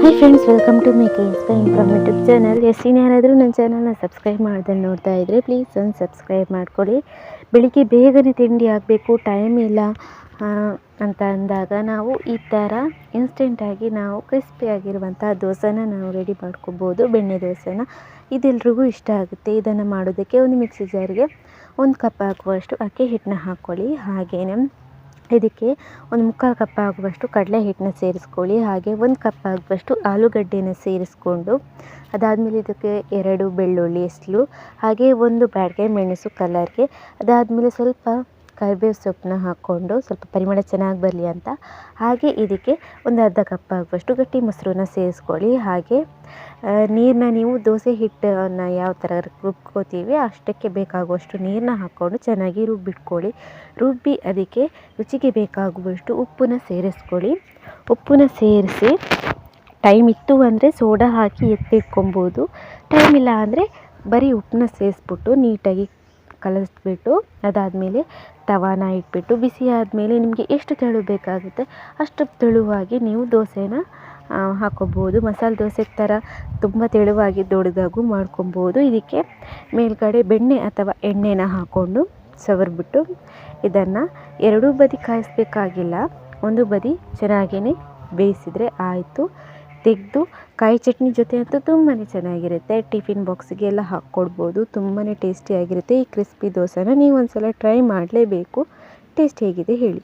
Hi friends welcome to my case by from YouTube channel yes ಯಾರಾದರೂ ನನ್ನ ಚಾನಲ್ನ subscribe ಮಾಡ್ದೆ ನೋಡ್ತಾ ಇದ್ದರೆ ಪ್ಲೀಸ್ ಒಂದು ಸಬ್ಸ್ಕ್ರೈಬ್ ಮಾಡ್ಕೊಳ್ಳಿ ಬೆಳಿಗ್ಗೆ ಬೇಗನೆ ತಿಂಡಿ ಆಗಬೇಕು ಟೈಮ್ ಇಲ್ಲ ಅಂತ ಅಂದಾಗ ನಾವು ಈ ಥರ ಇನ್ಸ್ಟೆಂಟಾಗಿ ನಾವು ಕ್ರಿಸ್ಪಿಯಾಗಿರುವಂಥ ದೋಸೆನ ನಾವು ರೆಡಿ ಮಾಡ್ಕೋಬೋದು, ಬೆಣ್ಣೆ ದೋಸೆನ. ಇದೆಲ್ರಿಗೂ ಇಷ್ಟ ಆಗುತ್ತೆ. ಇದನ್ನು ಮಾಡೋದಕ್ಕೆ ಒಂದು ಮಿಕ್ಸಿ ಜಾರಿಗೆ ಒಂದು ಕಪ್ ಹಾಕುವಷ್ಟು ಅಕ್ಕಿ ಹಿಟ್ಟನ್ನ ಹಾಕ್ಕೊಳ್ಳಿ. ಹಾಗೆಯೇ ಇದಕ್ಕೆ ಒಂದು ಮುಕ್ಕಾಲು ಕಪ್ ಆಗುವಷ್ಟು ಕಡಲೆ ಹಿಟ್ಟನ್ನ ಸೇರಿಸ್ಕೊಳ್ಳಿ, ಹಾಗೆ ಒಂದು ಕಪ್ ಆಗುವಷ್ಟು ಆಲೂಗಡ್ಡೆನ ಸೇರಿಸ್ಕೊಂಡು, ಅದಾದಮೇಲೆ ಇದಕ್ಕೆ ಎರಡು ಬೆಳ್ಳುಳ್ಳಿ ಎಸಳು ಹಾಗೆ ಒಂದು ಬ್ಯಾಡಗೆ ಮೆಣಸು ಕಲರ್ಗೆ ಅದಾದಮೇಲೆ ಸ್ವಲ್ಪ ಕರಿಬೇವು ಸೊಪ್ಪನ್ನ ಹಾಕ್ಕೊಂಡು ಸ್ವಲ್ಪ ಪರಿಮಳ ಚೆನ್ನಾಗಿ ಬರಲಿ ಅಂತ. ಹಾಗೆ ಇದಕ್ಕೆ ಒಂದು ಅರ್ಧ ಕಪ್ ಆಗುವಷ್ಟು ಗಟ್ಟಿ ಮೊಸರನ್ನ ಸೇರಿಸ್ಕೊಳ್ಳಿ. ಹಾಗೆ ನೀರನ್ನ ನೀವು ದೋಸೆ ಹಿಟ್ಟನ್ನು ಯಾವ ಥರ ರುಬ್ಕೋತೀವಿ ಅಷ್ಟಕ್ಕೆ ಬೇಕಾಗುವಷ್ಟು ನೀರನ್ನ ಹಾಕ್ಕೊಂಡು ಚೆನ್ನಾಗಿ ರುಬ್ಬಿಟ್ಕೊಳ್ಳಿ. ರುಬ್ಬಿ ಅದಕ್ಕೆ ರುಚಿಗೆ ಬೇಕಾಗುವಷ್ಟು ಉಪ್ಪನ್ನ ಸೇರಿಸ್ಕೊಳ್ಳಿ. ಉಪ್ಪನ್ನ ಸೇರಿಸಿ ಟೈಮ್ ಇತ್ತು ಅಂದರೆ ಸೋಡಾ ಹಾಕಿ ಎತ್ತಿಟ್ಕೊಬೋದು ಟೈಮ್ ಇಲ್ಲ ಅಂದರೆ ಬರೀ ಉಪ್ಪನ್ನ ಸೇರಿಸ್ಬಿಟ್ಟು ನೀಟಾಗಿ ಕಲಸಿಬಿಟ್ಟು ಅದಾದಮೇಲೆ ತವಾನ ಇಟ್ಬಿಟ್ಟು ಬಿಸಿ ಆದಮೇಲೆ ನಿಮಗೆ ಎಷ್ಟು ತೆಳು ಬೇಕಾಗುತ್ತೆ ಅಷ್ಟು ತೆಳುವಾಗಿ ನೀವು ದೋಸೆನ ಹಾಕ್ಕೋಬೋದು ಮಸಾಲೆ ದೋಸೆ ಥರ ತುಂಬ ತೆಳುವಾಗಿ ದೊಡ್ಡದಾಗೂ ಮಾಡ್ಕೊಬೋದು. ಇದಕ್ಕೆ ಮೇಲ್ಗಡೆ ಬೆಣ್ಣೆ ಅಥವಾ ಎಣ್ಣೆನ ಹಾಕ್ಕೊಂಡು ಸವರ್ಬಿಟ್ಟು ಇದನ್ನು ಎರಡೂ ಬದಿ ಕಾಯಿಸ್ಬೇಕಾಗಿಲ್ಲ. ಒಂದು ಬದಿ ಚೆನ್ನಾಗಿಯೇ ಬೇಯಿಸಿದರೆ ಆಯಿತು. ತೆಗೆದು ಕಾಯಿ ಚಟ್ನಿ ಜೊತೆ ಅಂತೂ ತುಂಬಾ ಚೆನ್ನಾಗಿರುತ್ತೆ. ಟಿಫಿನ್ ಬಾಕ್ಸಿಗೆಲ್ಲ ಹಾಕ್ಕೊಡ್ಬೋದು. ತುಂಬಾ ಟೇಸ್ಟಿಯಾಗಿರುತ್ತೆ ಈ ಕ್ರಿಸ್ಪಿ ದೋಸೆನ ನೀವು ಒಂದು ಸಲ ಟ್ರೈ ಮಾಡಲೇಬೇಕು. ಟೇಸ್ಟ್ ಹೇಗಿದೆ ಹೇಳಿ.